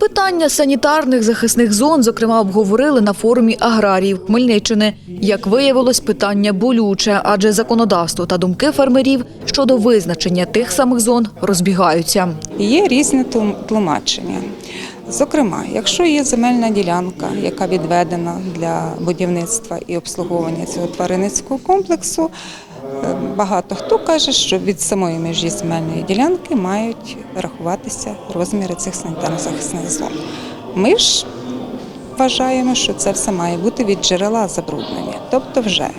Питання санітарних захисних зон, зокрема, обговорили на форумі аграріїв Хмельниччини. Як виявилось, питання болюче, адже законодавство та думки фермерів щодо визначення тих самих зон розбігаються. Є тлум- тлумачення. Зокрема, якщо є земельна ділянка, яка відведена для будівництва і обслуговування цього тваринницького комплексу, багато хто каже, що від самої межі земельної ділянки мають рахуватися розміри цих санітарно-захисних зон. Ми ж вважаємо, що це все має бути від джерела забруднення, тобто вже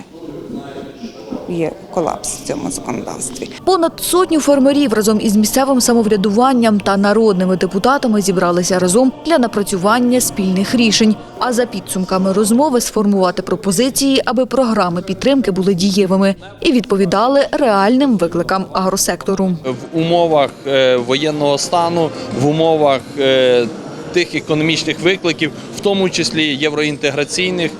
є колапс в цьому законодавстві. Понад сотню фермерів разом із місцевим самоврядуванням та народними депутатами зібралися разом для напрацювання спільних рішень. А за підсумками розмови сформувати пропозиції, аби програми підтримки були дієвими і відповідали реальним викликам агросектору. в умовах е, воєнного стану, в умовах е, тих економічних викликів, в тому числі євроінтеграційних,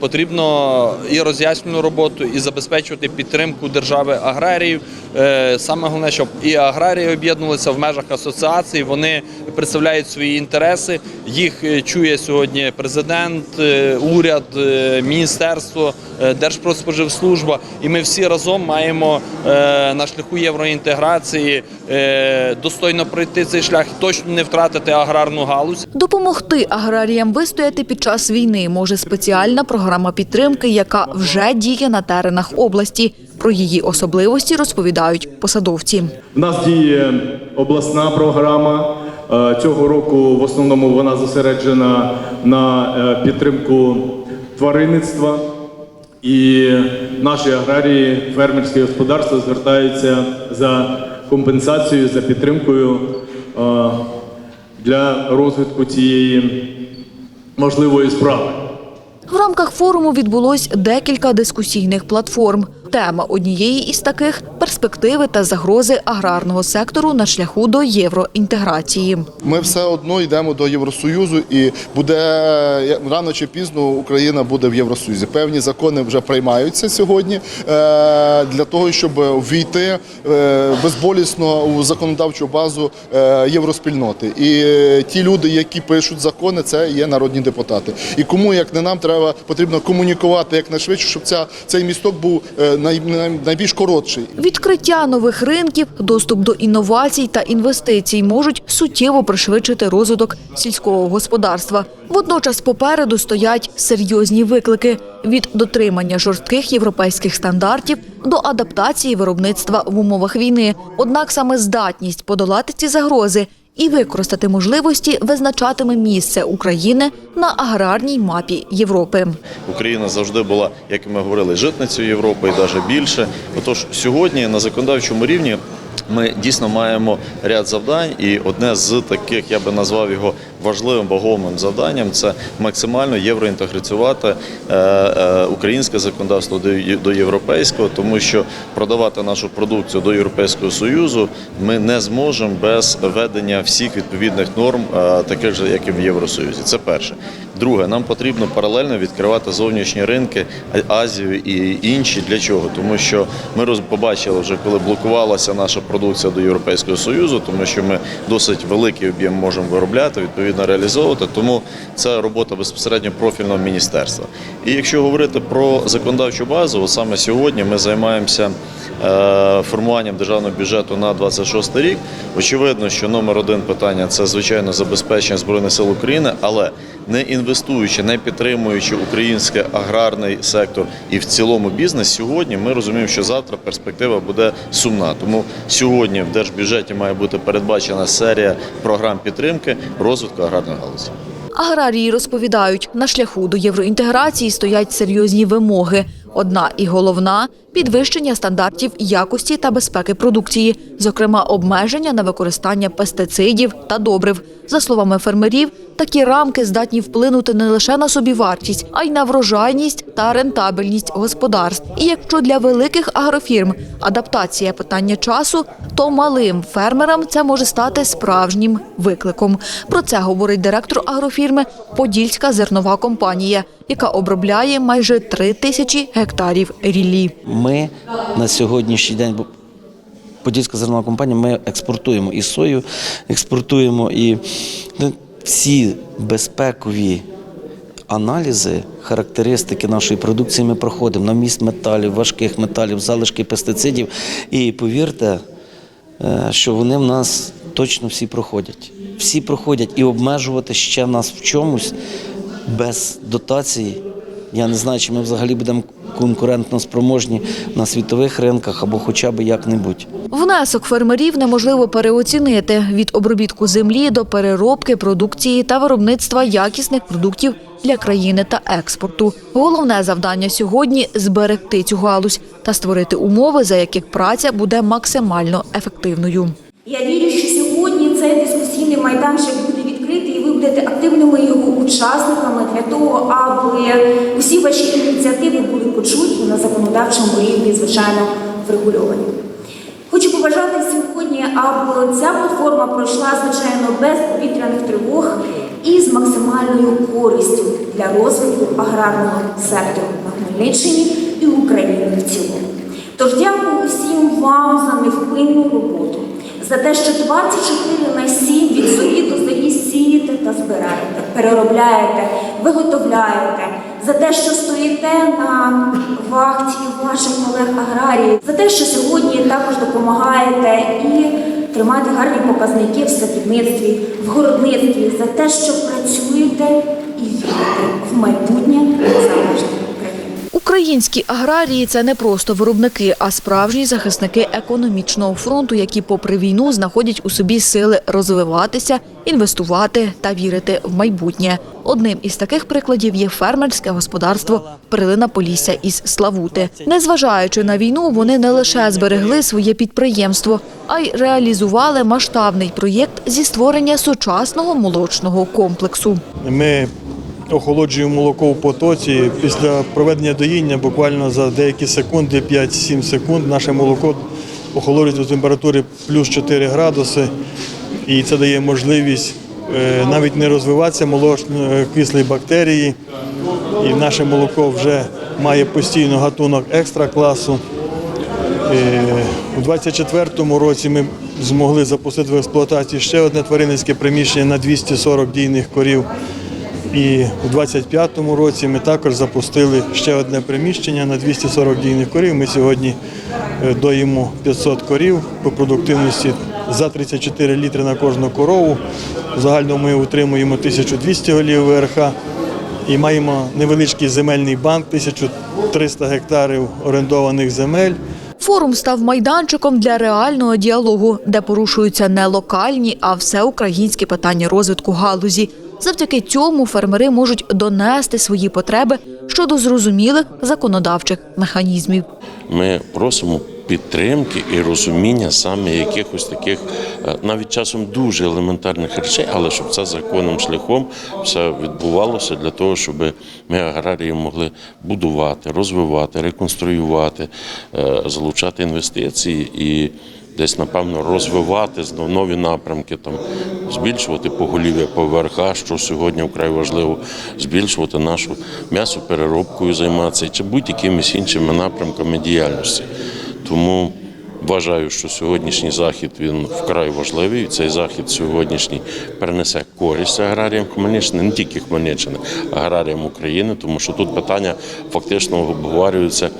потрібно і роз'яснювальну роботу, і забезпечувати підтримку держави аграріїв. Е, Саме головне, щоб і аграрії об'єднувалися в межах асоціації. Вони представляють свої інтереси. Їх е, чує сьогодні президент, е, уряд, е, міністерство, е, Держпродспоживслужба. І ми всі разом маємо е, на шляху євроінтеграції е, достойно пройти цей шлях, точно не втратити аграрну галузь. Допомогти аграріям вистояти під час війни може спеціальна програма підтримки, яка вже діє на теренах області. Про її особливості розповідають посадовці. У нас діє обласна програма. Е, Цього року в основному вона зосереджена на е, підтримку тваринництва. І наші аграрії, фермерські господарства звертаються за компенсацією, за підтримкою е, для розвитку цієї можливої справи. В рамках форуму відбулось декілька дискусійних платформ. Тема однієї із таких перспективи та загрози аграрного сектору на шляху до євроінтеграції. Ми все одно йдемо до Євросоюзу, і буде рано чи пізно Україна буде в Євросоюзі. Певні закони вже приймаються сьогодні е, для того, щоб ввійти е, безболісно у законодавчу базу е, євроспільноти. І е, ті люди, які пишуть закони, це є народні депутати. І кому як не нам треба потрібно комунікувати якнайшвидше, щоб ця цей місток був е, найбільш коротший. Відкриття нових ринків, доступ до інновацій та інвестицій можуть суттєво пришвидшити розвиток сільського господарства. Водночас попереду стоять серйозні виклики від дотримання жорстких європейських стандартів до адаптації виробництва в умовах війни. Однак саме здатність подолати ці загрози і використати можливості визначатиме місце України на аграрній мапі Європи. Україна завжди була, як ми говорили, житницею Європи і навіть більше. Отож, сьогодні на законодавчому рівні ми дійсно маємо ряд завдань, і одне з таких, я би назвав його важливим вагомим завданням, це максимально євроінтеграцювати е, е, українське законодавство до, європейського, тому що продавати нашу продукцію до Європейського союзу ми не зможемо без введення всіх відповідних норм, е, таких же, як і в Євросоюзі. Це перше. Друге, нам потрібно паралельно відкривати зовнішні ринки Азію і інші. Для чого? Тому що ми побачили вже, коли блокувалася наша продукція до Європейського союзу, тому що ми досить великий об'єм можемо виробляти, відповідно реалізовувати. Тому це робота безпосередньо профільного міністерства. І якщо говорити про законодавчу базу, саме сьогодні ми займаємося е, формуванням державного бюджету на 26 рік. Очевидно, що номер один питання це звичайно забезпечення збройних сил України, але не інвестуючи, не підтримуючи український аграрний сектор і в цілому бізнес, сьогодні ми розуміємо, що завтра перспектива буде сумна. Тому сьогодні в держбюджеті має бути передбачена серія програм підтримки розвитку аграрної галузі. Аграрії розповідають, на шляху до євроінтеграції стоять серйозні вимоги. Одна і головна підвищення стандартів якості та безпеки продукції, зокрема обмеження на використання пестицидів та добрив. За словами фермерів, такі рамки здатні вплинути не лише на собівартість, а й на врожайність та рентабельність господарств. І якщо для великих агрофірм адаптація питання часу, то малим фермерам це може стати справжнім викликом. Про це говорить директор агрофірми Подільська зернова компанія, яка обробляє майже три тисячі гектарів ріллі. Ми на сьогоднішній день Подільська зернова компанія, ми експортуємо і сою, експортуємо і ну, всі безпекові аналізи, характеристики нашої продукції ми проходимо на вміст металів, важких металів, залишки пестицидів. І повірте, е, що вони в нас точно всі проходять. Всі проходять і обмежувати ще нас в чомусь без дотації. Я не знаю, чи ми взагалі будемо конкурентно спроможні на світових ринках або хоча б як-небудь. Внесок фермерів неможливо переоцінити від обробітку землі до переробки продукції та виробництва якісних продуктів для країни та експорту. Головне завдання сьогодні зберегти цю галузь та створити умови, за яких праця буде максимально ефективною. Я вірю, що сьогодні цей дискусійний майданчик буде відкритий, і ви будете активними його учасниками для того, аби усі ваші ініціативи законодавчому рівні, звичайно, врегульовані. Хочу побажати сьогодні, аби ця платформа пройшла, звичайно, без повітряних тривог і з максимальною користю для розвитку аграрного сектору на Хмельниччині і України в цілому. Тож дякую всім вам за невпинну роботу, за те, що 24 на 7 від зорі до зорі сієте та збираєте, переробляєте, виготовляєте, за те, що стоїте на вахті ваших колег аграріїв, за те, що сьогодні також допомагаєте і тримаєте гарні показники в садівництві, в городництві, за те, що працюєте і вірите в майбутнє України. Українські аграрії це не просто виробники, а справжні захисники економічного фронту, які, попри війну, знаходять у собі сили розвиватися, інвестувати та вірити в майбутнє. Одним із таких прикладів є фермерське господарство Перлина Полісся із Славути. Незважаючи на війну, вони не лише зберегли своє підприємство, а й реалізували масштабний проєкт зі створення сучасного молочного комплексу. Ми охолоджуємо молоко в потоці. Після проведення доїння буквально за деякі секунди, 5-7 секунд, наше молоко охолоджується до температури плюс 4 градуси. І це дає можливість е, навіть не розвиватися молочно кислої бактерії. І наше молоко вже має постійно гатунок екстра класу. Е, У 24-му році ми змогли запустити в експлуатацію ще одне тваринницьке приміщення на 240 дійних корів. І у 25-му році ми також запустили ще одне приміщення на 240 дійних корів. Ми сьогодні е, доїмо 500 корів по продуктивності за 34 літри на кожну корову. В загальному ми утримуємо 1200 голів ВРХ і маємо невеличкий земельний банк, 1300 гектарів орендованих земель. Форум став майданчиком для реального діалогу, де порушуються не локальні, а всеукраїнські питання розвитку галузі. Завдяки цьому фермери можуть донести свої потреби щодо зрозумілих законодавчих механізмів. Ми просимо підтримки і розуміння саме якихось таких, е, навіть часом дуже елементарних речей, але щоб це законним шляхом все відбувалося для того, щоб ми аграрії могли будувати, розвивати, реконструювати, е, залучати інвестиції і. Десь, напевно, розвивати нові напрямки, там, збільшувати поголів'я по ВРХ, що сьогодні вкрай важливо, збільшувати нашу м'ясопереробкою займатися чи будь-якимись іншими напрямками діяльності. Тому вважаю, що сьогоднішній захід він вкрай важливий. Цей захід сьогоднішній перенесе користь аграріям Хмельниччини, не тільки Хмельниччини, а аграріям України, тому що тут питання фактично обговорюються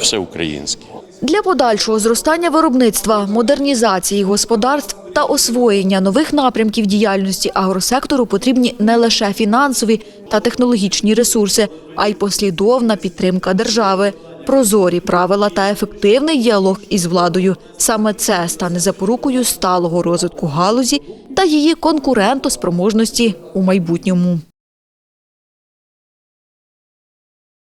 всеукраїнські. Для подальшого зростання виробництва, модернізації господарств та освоєння нових напрямків діяльності агросектору потрібні не лише фінансові та технологічні ресурси, а й послідовна підтримка держави, прозорі правила та ефективний діалог із владою. Саме це стане запорукою сталого розвитку галузі та її конкурентоспроможності у майбутньому.